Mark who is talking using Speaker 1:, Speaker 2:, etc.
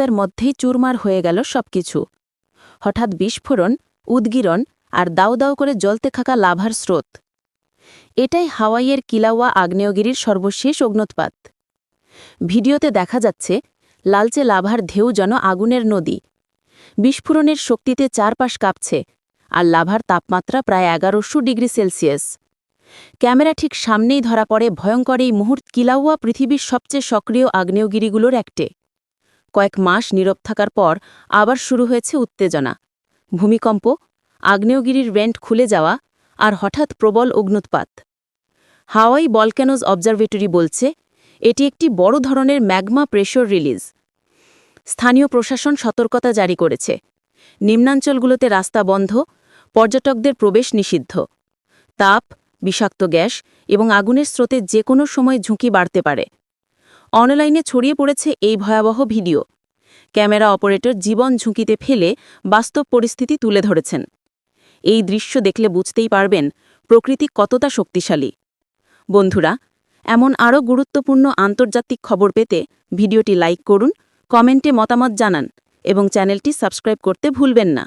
Speaker 1: মুহূর্তের মধ্যেই চুরমার হয়ে গেল সবকিছু। হঠাৎ বিস্ফোরণ, উদ্গীরণ আর দাউ দাউ করে জ্বলতে থাকা লাভার স্রোত। এটাই হাওয়াইয়ের কিলাওয়া আগ্নেয়গিরির সর্বশেষ অগ্নোৎপাত ভিডিওতে দেখা যাচ্ছে, লালচে লাভার ঢেউ যেন আগুনের নদী। বিস্ফোরণের শক্তিতে চারপাশ কাঁপছে আর লাভার তাপমাত্রা প্রায় এগারোশো ডিগ্রি সেলসিয়াস। ক্যামেরা ঠিক সামনেই ধরা পড়ে ভয়ঙ্কর এই মুহূর্ত কিলাউয়া পৃথিবীর সবচেয়ে সক্রিয় আগ্নেয়গিরিগুলোর একটে। কয়েক মাস নীরব থাকার পর আবার শুরু হয়েছে উত্তেজনা। ভূমিকম্প, আগ্নেয়গিরির রেন্ট খুলে যাওয়া আর হঠাৎ প্রবল অগ্নুৎপাত। হাওয়াই বলক্যানোজ অবজারভেটরি বলছে, এটি একটি বড় ধরনের ম্যাগমা প্রেশর রিলিজ। স্থানীয় প্রশাসন সতর্কতা জারি করেছে। নিম্নাঞ্চলগুলোতে রাস্তা বন্ধ, পর্যটকদের প্রবেশ নিষিদ্ধ। তাপ, বিষাক্ত গ্যাস এবং আগুনের স্রোতে যে কোনো সময় ঝুঁকি বাড়তে পারে। অনলাইনে ছড়িয়ে পড়েছে এই ভয়াবহ ভিডিও। ক্যামেরা অপারেটর জীবন ঝুঁকিতে ফেলে বাস্তব পরিস্থিতি তুলে ধরেছেন। এই দৃশ্য দেখলে বুঝতেই পারবেন প্রকৃতি কতটা শক্তিশালী। বন্ধুরা, এমন আরও গুরুত্বপূর্ণ আন্তর্জাতিক খবর পেতে ভিডিওটি লাইক করুন, কমেন্টে মতামত জানান এবং চ্যানেলটি সাবস্ক্রাইব করতে ভুলবেন না।